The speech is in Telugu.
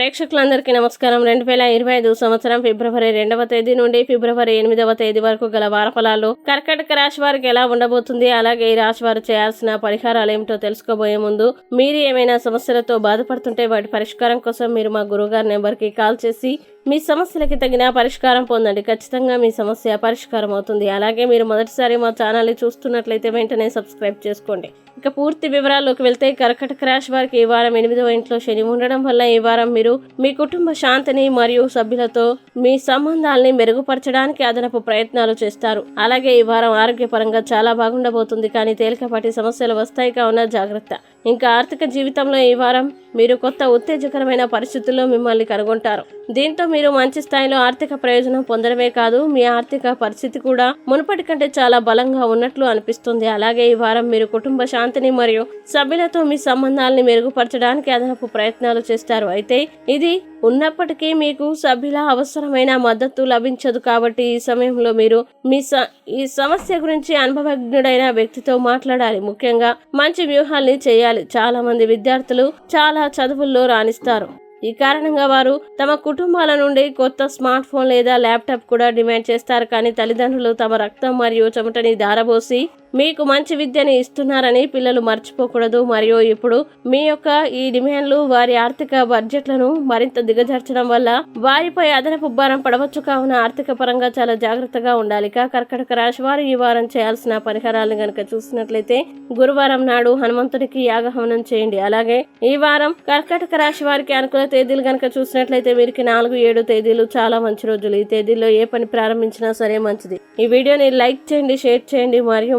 ప్రేక్షకులందరికీ నమస్కారం. రెండు వేల ఇరవై ఐదు సంవత్సరం ఫిబ్రవరి రెండవ తేదీ నుండి ఫిబ్రవరి ఎనిమిదవ తేదీ వరకు గల వారఫలాలు. కర్కటక రాశి వారికి ఎలా ఉండబోతుంది? అలాగే ఈ రాశి వారు చేయాల్సిన పరిహారాలు ఏమిటో తెలుసుకోబోయే ముందు మీరు ఏమైనా సమస్యలతో బాధపడుతుంటే వాటి పరిష్కారం కోసం మీరు మా గురువుగారి నెంబర్కి కాల్ చేసి మీ సమస్యలకి తగిన పరిష్కారం పొందండి. ఖచ్చితంగా మీ సమస్య పరిష్కారం అవుతుంది. అలాగే మీరు మొదటిసారి మా ఛానల్ని చూస్తున్నట్లయితే వెంటనే సబ్స్క్రైబ్ చేసుకోండి. ఇక పూర్తి వివరాల్లోకి వెళ్తే కర్కటక రాశి వారికి ఈ వారం ఎనిమిదవ ఇంట్లో శని ఉండడం వల్ల ఈ వారం మీరు మీ కుటుంబ శాంతిని మరియు సభ్యులతో మీ సంబంధాల్ని మెరుగుపరచడానికి అదనపు ప్రయత్నాలు చేస్తారు. అలాగే ఈ వారం ఆరోగ్యపరంగా చాలా బాగుండబోతుంది. కానీ తేలికపాటి సమస్యలు వస్తాయి. కావున జాగ్రత్త. ఇంకా ఆర్థిక జీవితంలో ఈ వారం మీరు కొత్త ఉత్తేజకరమైన పరిస్థితుల్లో మిమ్మల్ని కనుగొంటారు. దీంతో మీరు మంచి స్థాయిలో ఆర్థిక ప్రయోజనం పొందడమే కాదు మీ ఆర్థిక పరిస్థితి కూడా మునుపటి కంటే చాలా బలంగా ఉన్నట్లు అనిపిస్తుంది. అలాగే ఈ వారం మీరు కుటుంబ శాంతిని మరియు సభ్యులతో మీ సంబంధాలని మెరుగుపరచడానికి అదనపు ప్రయత్నాలు చేస్తారు. అయితే ఇది ఉన్నప్పటికీ మీకు సభ్యుల అవసరమైన మద్దతు లభించదు కాబట్టి ఈ సమయంలో మీరు మీ స ఈ సమస్య గురించి అనుభవజ్ఞుడైన వ్యక్తితో మాట్లాడాలి. ముఖ్యంగా మంచి వ్యూహాల్ని చేయాలి. చాలా మంది విద్యార్థులు చాలా చదువుల్లో రాణిస్తారు. ఈ కారణంగా వారు తమ కుటుంబాల నుండి కొత్త స్మార్ట్ ఫోన్ లేదా ల్యాప్టాప్ కూడా డిమాండ్ చేస్తారు. కానీ తల్లిదండ్రులు తమ రక్తం మరియు చెమటని దారబోసి మీకు మంచి విద్యని ఇస్తున్నారని పిల్లలు మర్చిపోకూడదు. మరియు ఇప్పుడు మీ యొక్క ఈ డిమాండ్లు వారి ఆర్థిక బడ్జెట్లను మరింత దిగజార్చడం వల్ల వారిపై అదనపు భారం పడవచ్చు. కావున ఆర్థిక పరంగా చాలా జాగ్రత్తగా ఉండాలి. కర్కటక రాశి వారు ఈ వారం చేయాల్సిన పరిహారాలను గనక చూసినట్లయితే గురువారం నాడు హనుమంతుడికి యాగహవనం చేయండి. అలాగే ఈ వారం కర్కటక రాశి వారికి అనుకూల తేదీలు గనక చూసినట్లయితే వీరికి నాలుగు ఏడు తేదీలు చాలా మంచి రోజులు. ఈ తేదీల్లో ఏ పని ప్రారంభించినా సరే మంచిది. ఈ వీడియోని లైక్ చేయండి షేర్ చేయండి. మరియు